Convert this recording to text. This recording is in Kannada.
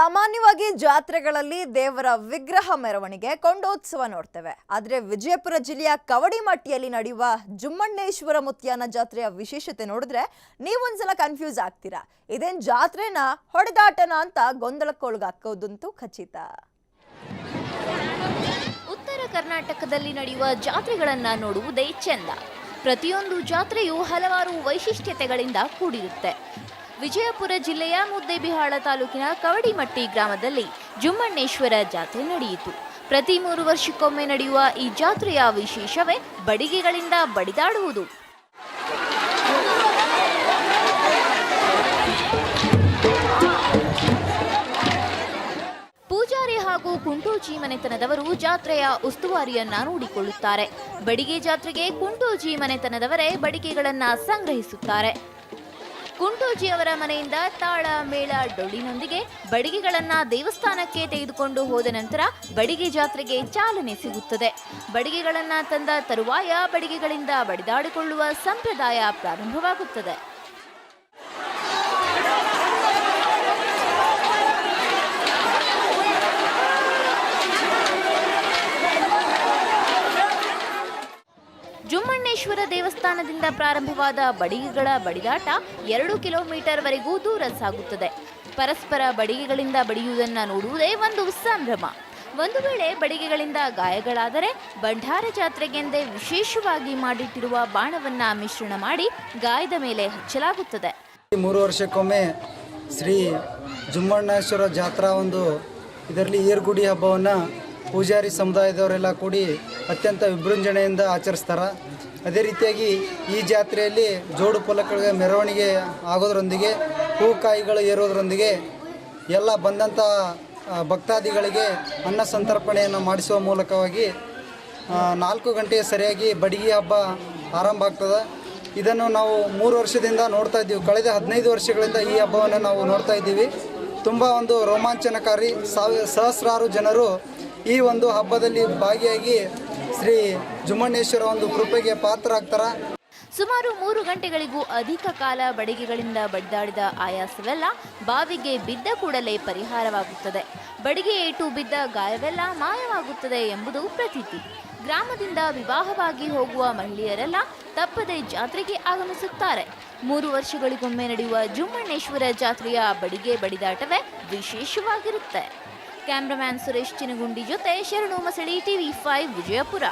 ಸಾಮಾನ್ಯವಾಗಿ ಜಾತ್ರೆಗಳಲ್ಲಿ ದೇವರ ವಿಗ್ರಹ ಮೆರವಣಿಗೆ, ಕೊಂಡೋತ್ಸವ ನೋಡ್ತೇವೆ. ಆದರೆ ವಿಜಯಪುರ ಜಿಲ್ಲೆಯ ಕವಡಿಮಟ್ಟಿಯಲ್ಲಿ ನಡೆಯುವ ಜುಮ್ಮಣ್ಣೇಶ್ವರ ಮುತ್ಯಾನ ಜಾತ್ರೆಯ ವಿಶೇಷತೆ ನೋಡಿದ್ರೆ ನೀವೊಂದ್ಸಲ ಕನ್ಫ್ಯೂಸ್ ಆಗ್ತೀರಾ. ಇದೇನ್ ಜಾತ್ರೆನ ಹೊಡೆದಾಟನ ಅಂತ ಗೊಂದಲಕ್ಕೊಳಗಾಕೋದಂತೂ ಖಚಿತ. ಉತ್ತರ ಕರ್ನಾಟಕದಲ್ಲಿ ನಡೆಯುವ ಜಾತ್ರೆಗಳನ್ನ ನೋಡುವುದೇ ಚೆಂದ. ಪ್ರತಿಯೊಂದು ಜಾತ್ರೆಯು ಹಲವಾರು ವೈಶಿಷ್ಟ್ಯತೆಗಳಿಂದ ಕೂಡಿರುತ್ತೆ. ವಿಜಯಪುರ ಜಿಲ್ಲೆಯ ಮುದ್ದೇಬಿಹಾಳ ತಾಲೂಕಿನ ಕವಡಿಮಟ್ಟಿ ಗ್ರಾಮದಲ್ಲಿ ಜುಮ್ಮಣ್ಣೇಶ್ವರ ಜಾತ್ರೆ ನಡೆಯಿತು. ಪ್ರತಿ ಮೂರು ವರ್ಷಕ್ಕೊಮ್ಮೆ ನಡೆಯುವ ಈ ಜಾತ್ರೆಯ ವಿಶೇಷವೇ ಬಡಿಗೆಗಳಿಂದ ಬಡಿದಾಡುವುದು. ಪೂಜಾರಿ ಹಾಗೂ ಕುಂಟೋಜಿ ಮನೆತನದವರು ಜಾತ್ರೆಯ ಉಸ್ತುವಾರಿಯನ್ನ ನೋಡಿಕೊಳ್ಳುತ್ತಾರೆ. ಬಡಿಗೆ ಜಾತ್ರೆಗೆ ಕುಂಟೋಜಿ ಮನೆತನದವರೇ ಬಡಿಗೆಗಳನ್ನ ಸಂಗ್ರಹಿಸುತ್ತಾರೆ. ಕುಂಟೋಜಿ ಅವರ ಮನೆಯಿಂದ ತಾಳ ಮೇಳ ಡೊಳ್ಳಿನೊಂದಿಗೆ ಬಡಿಗೆಗಳನ್ನ ದೇವಸ್ಥಾನಕ್ಕೆ ತೆಗೆದುಕೊಂಡು ಹೋದ ನಂತರ ಬಡಿಗೆ ಜಾತ್ರೆಗೆ ಚಾಲನೆ ಸಿಗುತ್ತದೆ. ಬಡಿಗೆಗಳನ್ನ ತಂದ ತರುವಾಯ ಬಡಿಗೆಗಳಿಂದ ಬಡಿದಾಡಿಕೊಳ್ಳುವ ಸಂಪ್ರದಾಯ ಪ್ರಾರಂಭವಾಗುತ್ತದೆ. ಜುಮ್ಮಣ್ಣೇಶ್ವರ ದೇವಸ್ಥಾನದಿಂದ ಪ್ರಾರಂಭವಾದ ಬಡಿಗೆಗಳ ಬಡಿದಾಟ ಎರಡು ಕಿಲೋಮೀಟರ್ ವರೆಗೂ ದೂರ ಸಾಗುತ್ತದೆ. ಪರಸ್ಪರ ಬಡಿಗೆಗಳಿಂದ ಬಡಿಯುವುದನ್ನ ನೋಡುವುದೇ ಒಂದು ಸಂಭ್ರಮ. ಒಂದು ವೇಳೆ ಬಡಿಗೆಗಳಿಂದ ಗಾಯಗಳಾದರೆ ಭಂಡಾರ ಜಾತ್ರೆಗೆಂದೇ ವಿಶೇಷವಾಗಿ ಮಾಡಿಟ್ಟಿರುವ ಬಾಣವನ್ನ ಮಿಶ್ರಣ ಮಾಡಿ ಗಾಯದ ಮೇಲೆ ಹಚ್ಚಲಾಗುತ್ತದೆ. ಮೂರು ವರ್ಷಕ್ಕೊಮ್ಮೆ ಶ್ರೀ ಜುಮ್ಮಣ್ಣೇಶ್ವರ ಜಾತ್ರಾ ಒಂದು ಇದರಲ್ಲಿ ಏರ್ಗುಡಿ ಹಬ್ಬವನ್ನು ಪೂಜಾರಿ ಸಮುದಾಯದವರೆಲ್ಲ ಕೂಡಿ ಅತ್ಯಂತ ವಿಜೃಂಭಣೆಯಿಂದ ಆಚರಿಸ್ತಾರೆ. ಅದೇ ರೀತಿಯಾಗಿ ಈ ಜಾತ್ರೆಯಲ್ಲಿ ಜೋಡು ಪೊಲಕಗಳಿಗೆ ಮೆರವಣಿಗೆ ಆಗೋದ್ರೊಂದಿಗೆ, ಹೂಕಾಯಿಗಳು ಏರೋದ್ರೊಂದಿಗೆ ಎಲ್ಲ ಬಂದಂಥ ಭಕ್ತಾದಿಗಳಿಗೆ ಅನ್ನ ಸಂತರ್ಪಣೆಯನ್ನು ಮಾಡಿಸುವ ಮೂಲಕವಾಗಿ ನಾಲ್ಕು ಗಂಟೆಗೆ ಸರಿಯಾಗಿ ಬಡಗಿ ಹಬ್ಬ ಆರಂಭ ಆಗ್ತದೆ. ಇದನ್ನು ನಾವು ಮೂರು ವರ್ಷದಿಂದ ನೋಡ್ತಾ ಇದ್ದೀವಿ. ಕಳೆದ ಹದಿನೈದು ವರ್ಷಗಳಿಂದ ಈ ಹಬ್ಬವನ್ನು ನಾವು ನೋಡ್ತಾ ಇದ್ದೀವಿ. ತುಂಬ ಒಂದು ರೋಮಾಂಚನಕಾರಿ ಸಾವಿರ ಸಹಸ್ರಾರು ಜನರು ಈ ಒಂದು ಹಬ್ಬದಲ್ಲಿ ಭಾಗಿಯಾಗಿ ಶ್ರೀ ಜುಮ್ಮಣ್ಣೇಶ್ವರ ಒಂದು ಕೃಪೆಗೆ ಪಾತ್ರ ಆಗ್ತಾರೆ ಸುಮಾರು ಮೂರು ಗಂಟೆಗಳಿಗೂ ಅಧಿಕ ಕಾಲ ಬಡಿಗೆಗಳಿಂದ ಬಡ್ದಾಡಿದ ಆಯಾಸವೆಲ್ಲ ಬಾವಿಗೆ ಬಿದ್ದ ಕೂಡಲೇ ಪರಿಹಾರವಾಗುತ್ತದೆ. ಬಡಿಗೆ ಏಟು ಬಿದ್ದ ಗಾಯವೆಲ್ಲ ಮಾಯವಾಗುತ್ತದೆ ಎಂಬುದು ಪ್ರತೀತಿ. ಗ್ರಾಮದಿಂದ ವಿವಾಹವಾಗಿ ಹೋಗುವ ಮಹಿಳೆಯರೆಲ್ಲ ತಪ್ಪದೆ ಜಾತ್ರೆಗೆ ಆಗಮಿಸುತ್ತಾರೆ. ಮೂರು ವರ್ಷಗಳಿಗೊಮ್ಮೆ ನಡೆಯುವ ಜುಮ್ಮಣ್ಣೇಶ್ವರ ಜಾತ್ರೆಯ ಬಡಿಗೆ ಬಡಿದಾಟವೇ ವಿಶೇಷವಾಗಿರುತ್ತೆ. ಕ್ಯಾಮ್ರಾಮ್ಯಾನ್ ಸುರೇಶ್ ಚಿನಗುಂಡಿ ಜೊತೆ ಶರಣು ಮಸಳಿ ಟಿವಿ ಫೈವ್ ವಿಜಯಪುರ.